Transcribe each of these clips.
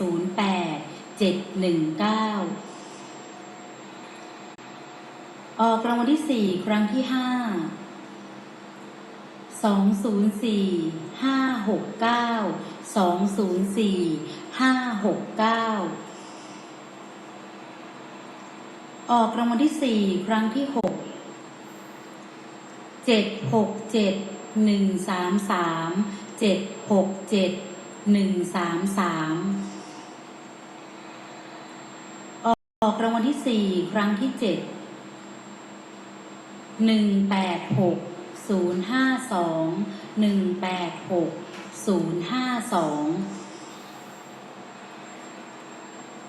ศูนย์แปดเจ็ดหนึ่งเก้าออกรางวัลที่สี่ครั้งที่ห้าสองศูนย์สี่ห้าหกเก้าสองศูนย์สี่ห้าหกเก้าออกรางวัลที่สี่ครั้งที่หกเจ็ดหกเจ็ดหนึ่งสามสามเจ็ดหกเจ็ดหนึ่งสามสาม ออกรางวัลที่สี่ครั้งที่เจ็ดหนึ่งแปดหกศูนย์ห้าสองหนึ่งแปดหกศูนย์ห้าสอง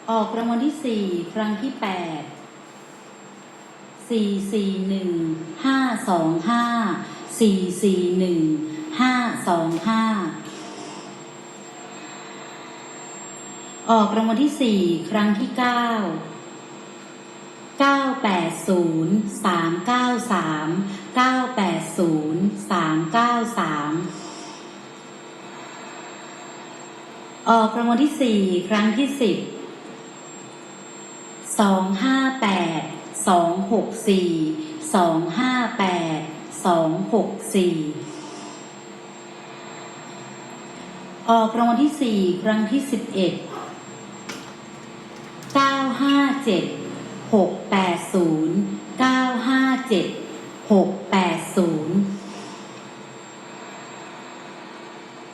ออกรางวัลที่สี่ครั้งที่แปดสี่สี่หนึ่งห้าสองห้าสี่สี่หนึ่งห้าสองห้าออกรางวัลที่สี่ครั้งที่เก้า เก้าแปดศูนย์สามเก้าสามเก้าแปดศูนย์สามเก้าสามออกรางวัลที่สี่ครั้งที่สิบสองห้าแปดสองหกสี่สองห้าแปดสองหกสี่ออกรางวัลที่สี่ครั้งที่สิบ เอ็ดเก้าห้าเจ็ดหกแปดศูนย์เก้าห้าเจ็ดหกแปดศูนย์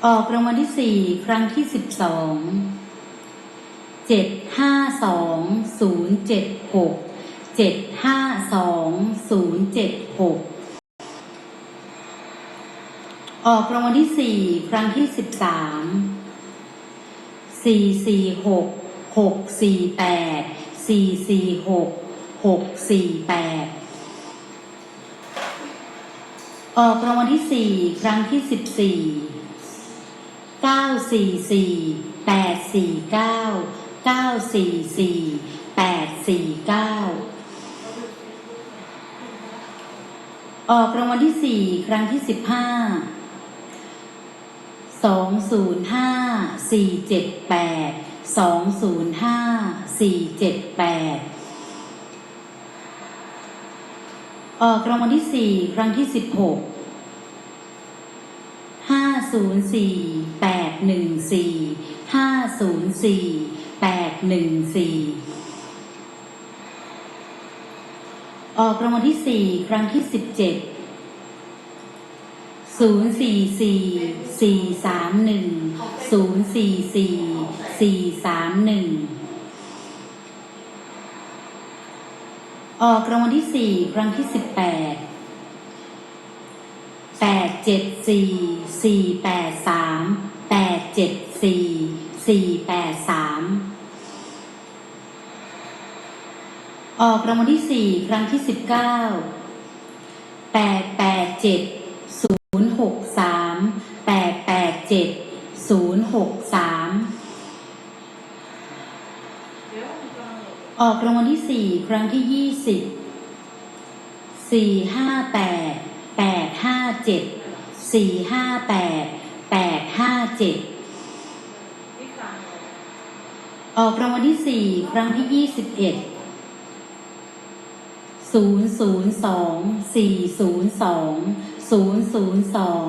ออกรางวัลที่สี่ครั้งที่สิบสองเจ็ดห้าสองศูนย์เจ็ดหกเจ็ดห้าสองศูนย์เจ็ดหกออกรางวัลที่สี่ครั้งที่สิบสามสี่สี่หกหกสี่แปดออกรางวัลที่สี่ครั้งที่สิบสี่เก้าสี่สี่แปดสี่เก้าเก้าสี่สี่แปดสี่เก้าออกรางวัลที่สี่ครั้งที่สิบห้า สองศูนย์ห้าสี่เจ็ดแปดสองศูนย์ห้าสี่เจ็ดแปดออกรางวัลที่สี่ครั้งที่สิบหกห้าศูนย์สี่แปดหนึ่งสี่ห้าศูนย์สี่แปดหนึ่งสี่ออกรางวัลที่สี่ครั้งที่สิบเจ็ดศูนย์สี่สี่สี่สามหนึ่งศูนย์สี่สี่สี่สามหนึ่ง ออกรางวัลที่สี่ครั้งที่สิบแปดแปดเจ็ดสี่สี่แปดสามแปดเจ็ดสี่สี่แปดสามออกรางวัลที่สี่ครั้งที่สิบเก้าแปดแปดเจ็ดศูนย์หกสามแปดแปดเจ็ดศูนย์หกสาม ออกรางวัลที่สี่ครั้งที่ยี่สิบสี่ห้าแปดแปดห้าเจ็ดสี่ห้าแปดแปดห้าเจ็ดออกรางวัลที่สี่ครั้งที่ยี่สิบเอ็ดศูนย์ศูนย์สองสี่ศูนย์สองศูนย์ศูนย์สอง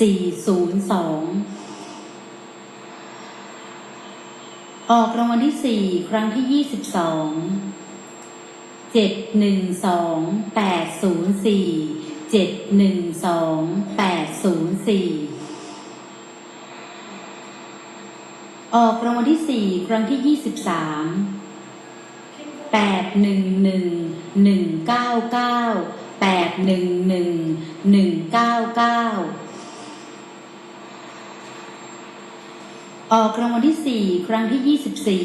สี่ศูนย์สอง ออกรางวัลที่สี่ครั้งที่ยี่สิบสองเจ็ดหนึ่งสองแปดศูนย์สี่เจ็ดหนึ่งสองแปดศูนย์สี่ออกรางวัลที่สี่ครั้งที่ยี่สิบสามแปดหนึ่งหนึ่งหนึ่งเก้าเก้าแปดหนึ่งหนึ่งหนึ่งเก้าเก้า ออกรางวัลที่สี่ครั้งที่ยี่สิบสี่